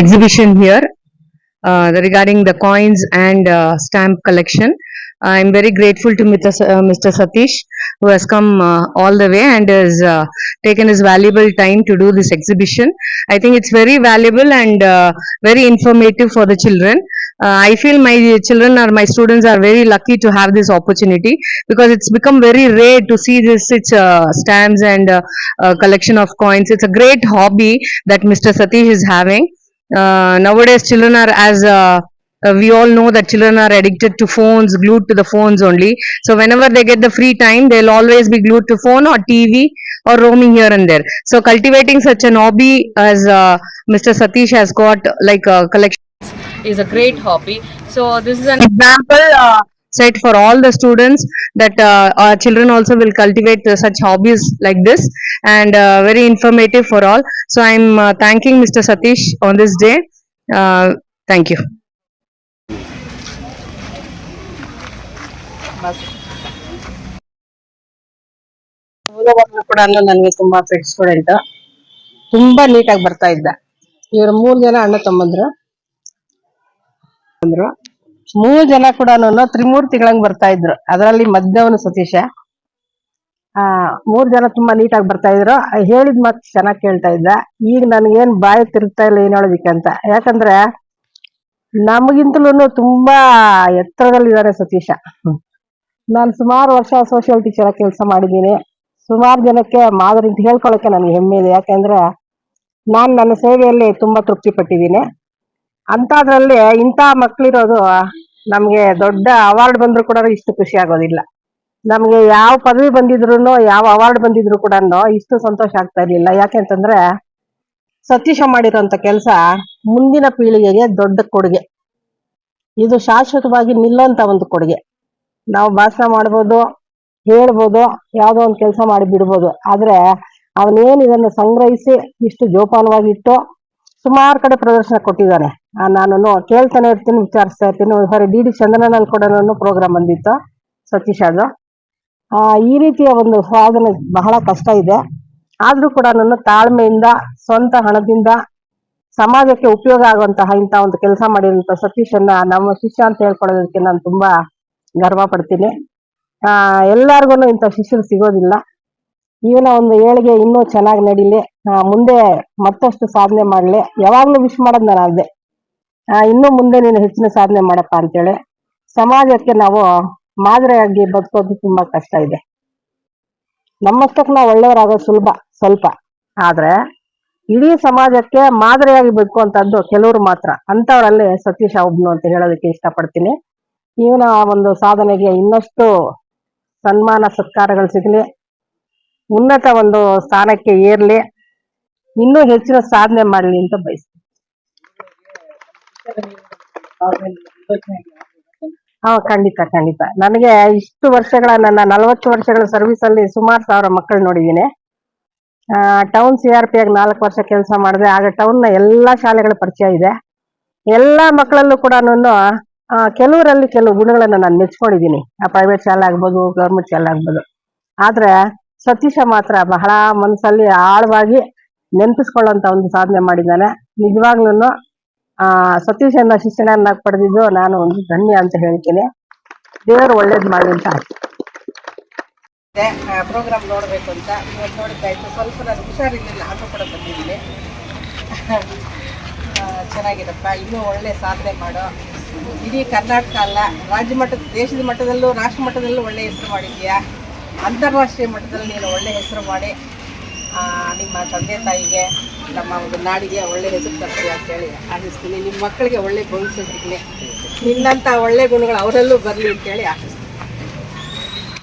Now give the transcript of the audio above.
exhibition here uh, regarding the coins and uh, stamp collection. I'm very grateful to Mr. Uh. Satish who has come uh, all the way and has uh, taken his valuable time to do this exhibition. I think it's very valuable and uh, very informative for the children. Uh, I feel my children or my students are very lucky to have this opportunity because it's become very rare to see this such uh, stamps and uh, uh, collection of coins. It's a great hobby that Mr. Satish is having. Uh, nowadays, children are as uh, uh, we all know that children are addicted to phones, glued to the phones only. So whenever they get the free time, they'll always be glued to phone or TV or roaming here and there. So cultivating such an hobby as uh, Mr. Satish has got like a collection is a great hobby. So this is an example uh, set for all the students that uh, our children also will cultivate uh, such hobbies like this and uh, very informative for all. So I'm uh, thanking Mr. Satish on this day. Uh, thank you. ಕೂಡ ನನಗೆ ತುಂಬಾ fit student ತುಂಬಾ ನೀಟಾಗಿ ಬರ್ತಾ ಇದ್ದ ಇವ್ರ ಮೂರ್ ಜನ ಅಣ್ಣ ತಮ್ಮಂದ್ರು ಅಂದ್ರು ಮೂರ್ ಜನ ಕೂಡ ತ್ರಿಮೂರ್ತಿಗಳಂಗ್ ಬರ್ತಾ ಇದ್ರು. ಅದರಲ್ಲಿ ಮಧ್ಯವನು ಸತೀಶ. ಆ, ಮೂರ್ ಜನ ತುಂಬಾ ನೀಟಾಗಿ ಬರ್ತಾ ಇದ್ರು. ಹೇಳಿದ್ ಮಾತು ಚೆನ್ನಾಗಿ ಕೇಳ್ತಾ ಇದ್ದ. ಈಗ ನನ್ಗೇನ್ ಬಾಯಿ ತಿರುಗ್ತಾ ಇಲ್ಲ ಏನ್ ಹೇಳೋದಿಕ್ಕೆ ಅಂತ ಯಾಕಂದ್ರೆ ನಮಗಿಂತಲೂ ತುಂಬಾ ಎತ್ತರದಲ್ಲಿದ್ದಾರೆ ಸತೀಶ. ನಾನು ಸುಮಾರು ವರ್ಷ ಸೋಷಿಯಲ್ ಟೀಚರ್ ಕೆಲಸ ಮಾಡಿದ್ದೀನಿ. ಸುಮಾರು ಜನಕ್ಕೆ ಮಾದರಿ ಅಂತ ಹೇಳ್ಕೊಳಕ್ಕೆ ನನಗೆ ಹೆಮ್ಮೆ ಇದೆ. ಯಾಕೆಂದ್ರೆ ನಾನು ನನ್ನ ಸೇವೆಯಲ್ಲಿ ತುಂಬಾ ತೃಪ್ತಿ ಪಟ್ಟಿದ್ದೀನಿ ಅಂತದ್ರಲ್ಲಿ ಇಂಥ ಮಕ್ಳಿರೋದು ನಮ್ಗೆ ದೊಡ್ಡ ಅವಾರ್ಡ್ ಬಂದ್ರು ಕೂಡ ಇಷ್ಟು ಖುಷಿ ಆಗೋದಿಲ್ಲ. ನಮ್ಗೆ ಯಾವ ಪದವಿ ಬಂದಿದ್ರು ಯಾವ ಅವಾರ್ಡ್ ಬಂದಿದ್ರು ಕೂಡ ಇಷ್ಟು ಸಂತೋಷ ಆಗ್ತಾ ಇರ್ಲಿಲ್ಲ. ಯಾಕೆಂತಂದ್ರೆ ಸತೀಶ ಮಾಡಿರೋಂಥ ಕೆಲಸ ಮುಂದಿನ ಪೀಳಿಗೆಗೆ ದೊಡ್ಡ ಕೊಡುಗೆ. ಇದು ಶಾಶ್ವತವಾಗಿ ನಿಲ್ಲೋಂತ ಒಂದು ಕೊಡುಗೆ. ನಾವು ಭಾಷಣ ಮಾಡ್ಬೋದು, ಹೇಳ್ಬೋದು, ಯಾವ್ದೋ ಒಂದು ಕೆಲಸ ಮಾಡಿ ಬಿಡ್ಬೋದು. ಆದ್ರೆ ಅವನೇನು ಇದನ್ನ ಸಂಗ್ರಹಿಸಿ ಇಷ್ಟು ಜೋಪಾನವಾಗಿಟ್ಟು ಸುಮಾರು ಕಡೆ ಪ್ರದರ್ಶನ ಕೊಟ್ಟಿದ್ದಾನೆ. ನಾನು ಕೇಳ್ತಾನೆ ಇರ್ತೀನಿ, ವಿಚಾರಿಸ್ತಾ ಇರ್ತೀನಿ. ಸಾರಿ ಡಿ ಡಿ ಚಂದ್ರನಲ್ಲಿ ಕೂಡ ಪ್ರೋಗ್ರಾಮ್ ಬಂದಿತ್ತು, ಸತೀಶ್ ಅದು ಈ ರೀತಿಯ ಒಂದು ಸಾಧನೆ ಬಹಳ ಕಷ್ಟ ಇದೆ. ಆದ್ರೂ ಕೂಡ ನಾನು ತಾಳ್ಮೆಯಿಂದ, ಸ್ವಂತ ಹಣದಿಂದ, ಸಮಾಜಕ್ಕೆ ಉಪಯೋಗ ಆಗುವಂತಹ ಇಂಥ ಒಂದು ಕೆಲಸ ಮಾಡಿರುವಂತ ಸತೀಶನ್ನ ನಮ್ಮ ಶಿಷ್ಯ ಅಂತ ಹೇಳ್ಕೊಳ್ಳೋದಕ್ಕೆ ನಾನು ತುಂಬಾ ಗರ್ವ ಪಡ್ತೀನಿ. ಆ ಎಲ್ಲಾರ್ಗು ಇಂಥ ಶಿಷ್ಯರು ಸಿಗೋದಿಲ್ಲ. ಇವನ ಒಂದು ಏಳಿಗೆ ಇನ್ನೂ ಚೆನ್ನಾಗಿ ನಡೀಲಿ. ಮುಂದೆ ಮತ್ತಷ್ಟು ಸಾಧನೆ ಮಾಡ್ಲಿ. ಯಾವಾಗ್ಲೂ ವಿಶ್ ಮಾಡೋದ್ ನಾನು ಅದೇ. ಇನ್ನೂ ಮುಂದೆ ನೀನು ಹೆಚ್ಚಿನ ಸಾಧನೆ ಮಾಡಪ್ಪ ಅಂತೇಳಿ ಸಮಾಜಕ್ಕೆ ನಾವು ಮಾದರಿಯಾಗಿ ಬದುಕೋದು ತುಂಬಾ ಕಷ್ಟ ಇದೆ. ನಮ್ಮಷ್ಟಕ್ಕೆ ನಾವು ಒಳ್ಳೆಯವರಾಗೋದು ಸುಲಭ ಸ್ವಲ್ಪ. ಆದ್ರೆ ಇಡೀ ಸಮಾಜಕ್ಕೆ ಮಾದರಿಯಾಗಿ ಬದುಕುವಂತದ್ದು ಕೆಲವರು ಮಾತ್ರ. ಅಂತವರಲ್ಲಿ ಸತೀಶ ಒಬ್ನು ಅಂತ ಹೇಳೋದಕ್ಕೆ ಇಷ್ಟಪಡ್ತೀನಿ. ಇವನ ಒಂದು ಸಾಧನೆಗೆ ಇನ್ನಷ್ಟು ಸನ್ಮಾನ, ಸತ್ಕಾರಗಳು ಸಿಗಲಿ. ಉನ್ನತ ಒಂದು ಸ್ಥಾನಕ್ಕೆ ಏರ್ಲಿ. ಇನ್ನೂ ಹೆಚ್ಚಿನ ಸಾಧನೆ ಮಾಡಲಿ ಅಂತ ಬಯಸ್ತೀನಿ. ಹಾ, ಖಂಡಿತ ಖಂಡಿತ. ನನಗೆ ಇಷ್ಟು ವರ್ಷಗಳ, ನನ್ನ ನಲವತ್ತು ವರ್ಷಗಳ ಸರ್ವಿಸ್ ಅಲ್ಲಿ ಸುಮಾರು ಸಾವಿರ ಮಕ್ಕಳು ನೋಡಿದ್ದೀನಿ ಟೌನ್ ಸಿ ಆರ್ ಪಿ ಆಗಿ ನಾಲ್ಕು ವರ್ಷ ಕೆಲಸ ಮಾಡಿದೆ, ಆಗ ಟೌನ್ನ ಎಲ್ಲಾ ಶಾಲೆಗಳ ಪರಿಚಯ ಇದೆ. ಎಲ್ಲಾ ಮಕ್ಕಳಲ್ಲೂ ಕೂಡ ಕೆಲವರಲ್ಲಿ ಕೆಲವು ಗುಣಗಳನ್ನ ನಾನು ಮೆಚ್ಕೊಂಡಿದ್ದೀನಿ ಆ ಪ್ರೈವೇಟ್ ಶಾಲೆ ಆಗ್ಬೋದು ಗೌರ್ಮೆಂಟ್ ಶಾಲೆ ಆಗ್ಬೋದು. ಆದ್ರೆ ಸತೀಶ ಮಾತ್ರ ಬಹಳ ಮನಸ್ಸಲ್ಲಿ ಆಳವಾಗಿ ನೆನಪಿಸ್ಕೊಳ್ಳುವಂತ ಒಂದು ಸಾಧನೆ ಮಾಡಿದ್ದಾನೆ. ನಿಜವಾಗ್ಲೂ ಆ ಸತೀಶನ ಶಿಕ್ಷಣ ಪಡೆದಿದ್ದು ನಾನು ಒಂದು ಧನ್ಯ ಅಂತ ಹೇಳ್ತೀನಿ. ದೇವರು ಒಳ್ಳೇದು ಮಾಡಿ ಅಂತ ಪ್ರೋಗ್ರಾಮ್ ನೋಡ್ಬೇಕು ಅಂತ. ಇವತ್ತು ನೋಡಿದ್ದಾಯ್ತು ಸ್ವಲ್ಪ ನಾನು ಹುಷಾರಿಲ್ಲ ಅದು ಕೂಡ ಬಂದಿದ್ದೀನಿ. ಚೆನ್ನಾಗಿರಪ್ಪ, ಇನ್ನೂ ಒಳ್ಳೆ ಸಾಧನೆ ಮಾಡೋ. ಇಡೀ ಕರ್ನಾಟಕ ಅಲ್ಲ, ರಾಜ್ಯ ಮಟ್ಟದ, ದೇಶದ ಮಟ್ಟದಲ್ಲೂ, ರಾಷ್ಟ್ರ ಮಟ್ಟದಲ್ಲೂ ಒಳ್ಳೆ ಹೆಸರು ಮಾಡಿದ್ಯಾ ಅಂತಾರಾಷ್ಟ್ರೀಯ ಮಟ್ಟದಲ್ಲಿ ನೀನು ಒಳ್ಳೆ ಹೆಸರು ಮಾಡಿ. ನಿಮ್ಮ ತಂದೆ ತಾಯಿಗೆ, ನಮ್ಮ ಒಂದು ನಾಡಿಗೆ ಒಳ್ಳೆ ಹೆಸರು ತರ್ತೀವಿ ಅಂತೇಳಿ ಆಶಿಸ್ತೀನಿ. ನಿಮ್ಮ ಮಕ್ಕಳಿಗೆ ಒಳ್ಳೆ ಭವಿಷ್ಯ ಸಿಗಲಿ. ನಿನ್ನಂಥ ಒಳ್ಳೆ ಗುಣಗಳು ಅವರಲ್ಲೂ ಬರಲಿ ಅಂತೇಳಿ ಆಶಿಸ್ತೀನಿ.